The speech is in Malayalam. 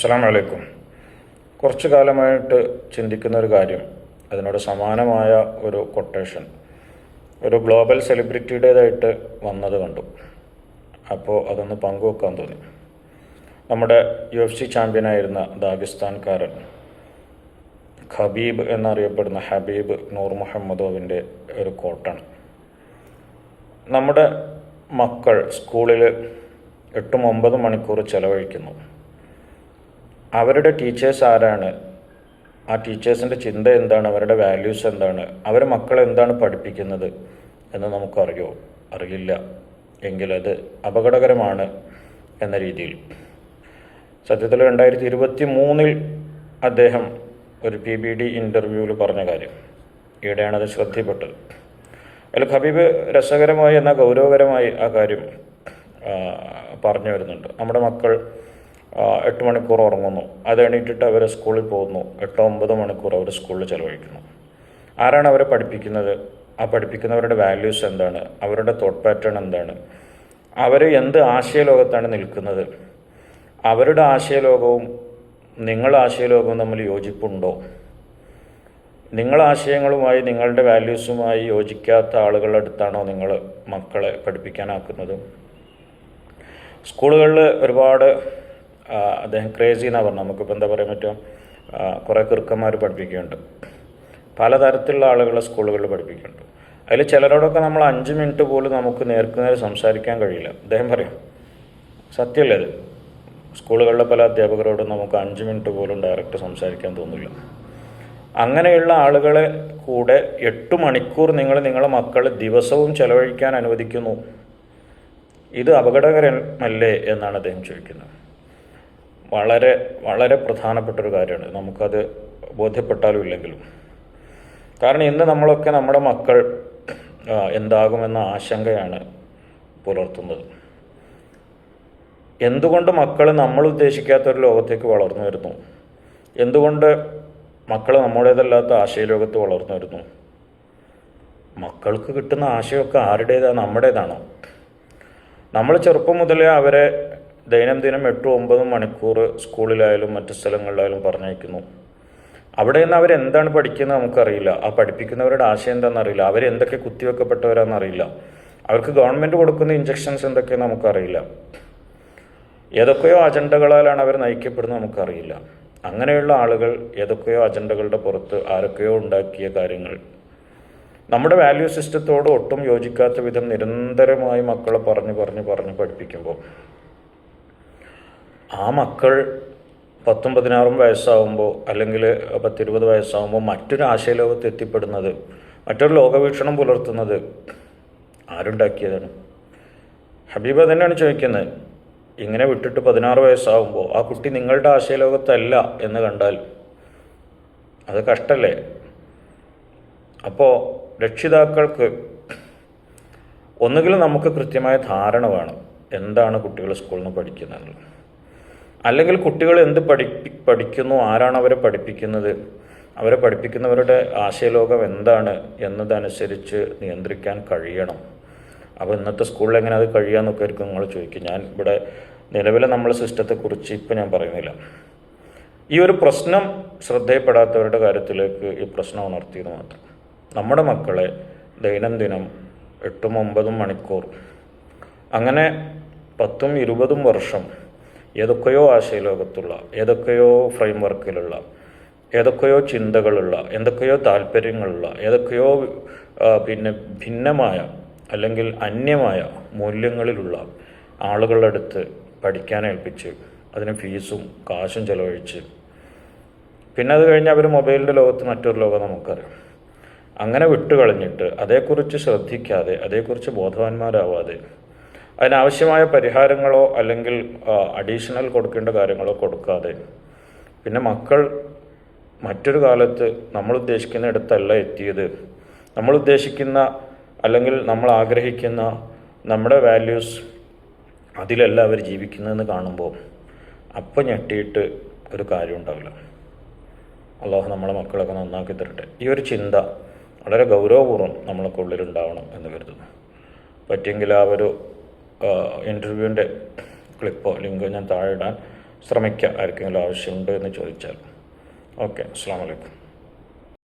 അസ്സാം വലൈക്കും കുറച്ചു കാലമായിട്ട് ചിന്തിക്കുന്ന ഒരു കാര്യം അതിനോട് സമാനമായ ഒരു കൊട്ടേഷൻ ഒരു ഗ്ലോബൽ സെലിബ്രിറ്റിയുടേതായിട്ട് വന്നത് കണ്ടു. അപ്പോൾ അതൊന്ന് പങ്കുവെക്കാൻ തോന്നി. നമ്മുടെ യു എഫ് സി ചാമ്പ്യനായിരുന്ന ദാഗിസ്ഥാൻകാരൻ ഖബീബ് എന്നറിയപ്പെടുന്ന ഹബീബ് നൂർ മുഹമ്മദോവിന്റെ ഒരു കോട്ടാണ് നമ്മുടെ മക്കൾ സ്കൂളിൽ എട്ടും ഒമ്പതും മണിക്കൂർ ചെലവഴിക്കുന്നു. അവരുടെ ടീച്ചേഴ്സ് ആരാണ്? ആ ടീച്ചേഴ്സിന്റെ ചിന്ത എന്താണ്? അവരുടെ വാല്യൂസ് എന്താണ്? അവരെ മക്കളെ എന്താണ് പഠിപ്പിക്കുന്നത്? എന്ന് നമുക്കറിയോ അറിയില്ല. എങ്കിലത് അപകടകരമാണ് എന്ന രീതിയിൽ. സത്യത്തിൽ രണ്ടായിരത്തി ഇരുപത്തി മൂന്നിൽ അദ്ദേഹം ഒരു പി ബി ഡി ഇന്റർവ്യൂവിൽ പറഞ്ഞ കാര്യം. ഈയിടെയാണ് അത് ശ്രദ്ധയിൽപ്പെട്ടത്. അതിൽ ഖബീബ് രസകരമായി എന്നാൽ ഗൗരവകരമായി ആ കാര്യം പറഞ്ഞു വരുന്നുണ്ട്. നമ്മുടെ മക്കൾ എട്ട് മണിക്കൂർ ഉറങ്ങുന്നു. അത് എണീറ്റിട്ട് അവർ സ്കൂളിൽ പോകുന്നു. എട്ടോ ഒമ്പത് മണിക്കൂർ അവർ സ്കൂളിൽ ചിലവഴിക്കുന്നു. ആരാണ് അവരെ പഠിപ്പിക്കുന്നത്? ആ പഠിപ്പിക്കുന്നവരുടെ വാല്യൂസ് എന്താണ്? അവരുടെ തോട്ട് പാറ്റേൺ എന്താണ്? അവർ എന്ത് ആശയലോകത്താണ് നിൽക്കുന്നത്? അവരുടെ ആശയലോകവും നിങ്ങളുടെ ആശയലോകവും തമ്മിൽ യോജിപ്പുണ്ടോ? നിങ്ങൾ ആശയങ്ങളുമായി നിങ്ങളുടെ വാല്യൂസുമായി യോജിക്കാത്ത ആളുകളുടെ അടുത്താണോ നിങ്ങൾ മക്കളെ പഠിപ്പിക്കാനാക്കുന്നത്? സ്കൂളുകളിൽ ഒരുപാട് അദ്ദേഹം ക്രേസി എന്നാണ് പറഞ്ഞത്. നമുക്കിപ്പോൾ എന്താ പറയാൻ പറ്റുക? ആ, കുറേ കൃക്കന്മാർ പഠിപ്പിക്കുന്നുണ്ട്. പലതരത്തിലുള്ള ആളുകളെ സ്കൂളുകളിൽ പഠിപ്പിക്കുന്നുണ്ട്. അതിൽ ചിലരോടൊക്കെ നമ്മൾ അഞ്ച് മിനിറ്റ് പോലും നമുക്ക് നേർക്കുനേരെ സംസാരിക്കാൻ കഴിയില്ല. അദ്ദേഹം പറയും സത്യമല്ലേ അത് സ്കൂളുകളിലെ പല അധ്യാപകരോടും നമുക്ക് അഞ്ച് മിനിറ്റ് പോലും ഡയറക്റ്റ് സംസാരിക്കാൻ തോന്നില്ല. അങ്ങനെയുള്ള ആളുകളെ കൂടെ എട്ട് മണിക്കൂർ നിങ്ങൾ നിങ്ങളുടെ മക്കൾ ദിവസവും ചെലവഴിക്കാൻ അനുവദിക്കുന്നു. ഇത് അപകടകരമല്ലേ എന്നാണ് അദ്ദേഹം ചോദിക്കുന്നത്. വളരെ വളരെ പ്രധാനപ്പെട്ട ഒരു കാര്യമാണ്. നമുക്കത് ബോധ്യപ്പെട്ടാലും ഇല്ലെങ്കിലും. കാരണം ഇന്ന് നമ്മളൊക്കെ നമ്മുടെ മക്കൾ എന്താകുമെന്ന ആശങ്കയാണ് പുലർത്തുന്നത്. എന്തുകൊണ്ട് മക്കൾ നമ്മൾ ഉദ്ദേശിക്കാത്ത ഒരു ലോകത്തേക്ക് വളർന്നു വരുന്നു? എന്തുകൊണ്ട് മക്കൾ നമ്മുടേതല്ലാത്ത ആശയലോകത്ത് വളർന്നു വരുന്നു? മക്കൾക്ക് കിട്ടുന്ന ആശയമൊക്കെ ആരുടേതാണ് നമ്മുടേതാണോ? നമ്മൾ ചെറുപ്പം മുതലേ അവരെ ദൈനംദിനം എട്ടും ഒമ്പതും മണിക്കൂർ സ്കൂളിലായാലും മറ്റു സ്ഥലങ്ങളിലായാലും പറഞ്ഞയക്കുന്നു. അവിടെ നിന്ന് അവരെന്താണ് പഠിക്കുന്നത് നമുക്കറിയില്ല. ആ പഠിപ്പിക്കുന്നവരുടെ ആശയം എന്താണെന്നറിയില്ല അവരെന്തൊക്കെ കുത്തിവെക്കപ്പെട്ടവരാണെന്ന് അറിയില്ല. അവർക്ക് ഗവൺമെന്റ് കൊടുക്കുന്ന ഇഞ്ചക്ഷൻസ് എന്തൊക്കെയെന്ന് നമുക്കറിയില്ല. ഏതൊക്കെയോ അജണ്ടകളാലാണ് അവർ നയിക്കപ്പെടുന്നത് നമുക്കറിയില്ല. അങ്ങനെയുള്ള ആളുകൾ ഏതൊക്കെയോ അജണ്ടകളുടെ പുറത്ത് ആരൊക്കെയോ ഉണ്ടാക്കിയ കാര്യങ്ങൾ. നമ്മുടെ വാല്യൂ സിസ്റ്റത്തോട് ഒട്ടും യോജിക്കാത്ത വിധം നിരന്തരമായി മക്കളെ പറഞ്ഞു പറഞ്ഞു പറഞ്ഞു പഠിപ്പിക്കുമ്പോൾ ആ മക്കൾ പത്തും പതിനാറും വയസ്സാവുമ്പോൾ അല്ലെങ്കിൽ പത്തിരുപത് വയസ്സാവുമ്പോൾ മറ്റൊരു ആശയലോകത്ത് എത്തിപ്പെടുന്നത് മറ്റൊരു ലോകവീക്ഷണം പുലർത്തുന്നത് ആരുണ്ടാക്കിയതാണ്? ഹബീബ തന്നെയാണ് ചോദിക്കുന്നത്. ഇങ്ങനെ വിട്ടിട്ട് പതിനാറ് വയസ്സാവുമ്പോൾ ആ കുട്ടി നിങ്ങളുടെ ആശയലോകത്തല്ല എന്ന് കണ്ടാൽ അത് കഷ്ടല്ലേ? അപ്പോൾ രക്ഷിതാക്കൾക്ക് ഒന്നുകിൽ നമുക്ക് കൃത്യമായ ധാരണ വേണം. എന്താണ് കുട്ടികൾ സ്കൂളിൽ നിന്ന് പഠിക്കുന്നത് അല്ലെങ്കിൽ കുട്ടികൾ എന്ത് പഠിപ്പി പഠിക്കുന്നു ആരാണ് അവരെ പഠിപ്പിക്കുന്നത്? അവരെ പഠിപ്പിക്കുന്നവരുടെ ആശയലോകം എന്താണ് എന്നതനുസരിച്ച് നിയന്ത്രിക്കാൻ കഴിയണം. അപ്പോൾ ഇന്നത്തെ സ്കൂളിൽ എങ്ങനെ അത് കഴിയാമെന്നൊക്കെ ആയിരിക്കും നിങ്ങൾ ചോദിക്കും ഞാൻ ഇവിടെ നിലവിലെ നമ്മളെ സിസ്റ്റത്തെക്കുറിച്ച് ഇപ്പം ഞാൻ പറയുന്നില്ല. ഈ ഒരു പ്രശ്നം ശ്രദ്ധയപ്പെടാത്തവരുടെ കാര്യത്തിലേക്ക് ഈ പ്രശ്നം ഉണർത്തിയെന്ന് മാത്രം. നമ്മുടെ മക്കളെ ദൈനംദിനം എട്ടും ഒമ്പതും മണിക്കൂർ അങ്ങനെ പത്തും ഇരുപതും വർഷം ഏതൊക്കെയോ ആശയലോകത്തുള്ള ഏതൊക്കെയോ ഫ്രെയിം വർക്കിലുള്ള ഏതൊക്കെയോ ചിന്തകളുള്ള എന്തൊക്കെയോ താല്പര്യങ്ങളുള്ള ഏതൊക്കെയോ പിന്നെ ഭിന്നമായ അല്ലെങ്കിൽ അന്യമായ മൂല്യങ്ങളിലുള്ള ആളുകളുടെ അടുത്ത് പഠിക്കാൻ ഏൽപ്പിച്ച് അതിന് ഫീസും കാശും ചെലവഴിച്ച്. പിന്നെ അത് കഴിഞ്ഞ് അവർ മൊബൈലിന്റെ ലോകത്ത് മറ്റൊരു ലോകം നമുക്കറിയാം. അങ്ങനെ വിട്ടുകളഞ്ഞിട്ട് അതേക്കുറിച്ച് ശ്രദ്ധിക്കാതെ അതേക്കുറിച്ച് ബോധവാന്മാരാവാതെ അതിനാവശ്യമായ പരിഹാരങ്ങളോ അല്ലെങ്കിൽ അഡീഷണൽ കൊടുക്കേണ്ട കാര്യങ്ങളോ കൊടുക്കാതെ. പിന്നെ മക്കൾ മറ്റൊരു കാലത്ത് നമ്മൾ ഉദ്ദേശിക്കുന്ന ഇടത്തല്ല എത്തിയത്. നമ്മൾ ഉദ്ദേശിക്കുന്ന അല്ലെങ്കിൽ നമ്മൾ ആഗ്രഹിക്കുന്ന നമ്മുടെ വാല്യൂസ് അതിലല്ല അവർ ജീവിക്കുന്നതെന്ന് കാണുമ്പോൾ അപ്പം ഞെട്ടിയിട്ട് ഒരു കാര്യം ഉണ്ടാവില്ല. അള്ളാഹു നമ്മളെ മക്കളൊക്കെ നന്നാക്കി തരട്ടെ. ഈ ഒരു ചിന്ത വളരെ ഗൗരവപൂർവം നമ്മളൊക്കെ ഉള്ളിലുണ്ടാവണം എന്ന് കരുതുന്നു. പറ്റിയെങ്കിൽ ആ ഒരു ഇന്റർവ്യൂവിന്റെ ക്ലിപ്പോ ലിങ്കോ ഞാൻ താഴെ ഇടാൻ ശ്രമിക്കുക ആർക്കെങ്കിലും ആവശ്യമുണ്ട് എന്ന് ചോദിച്ചാൽ. ഓക്കെ അസ്സാം വലൈക്കും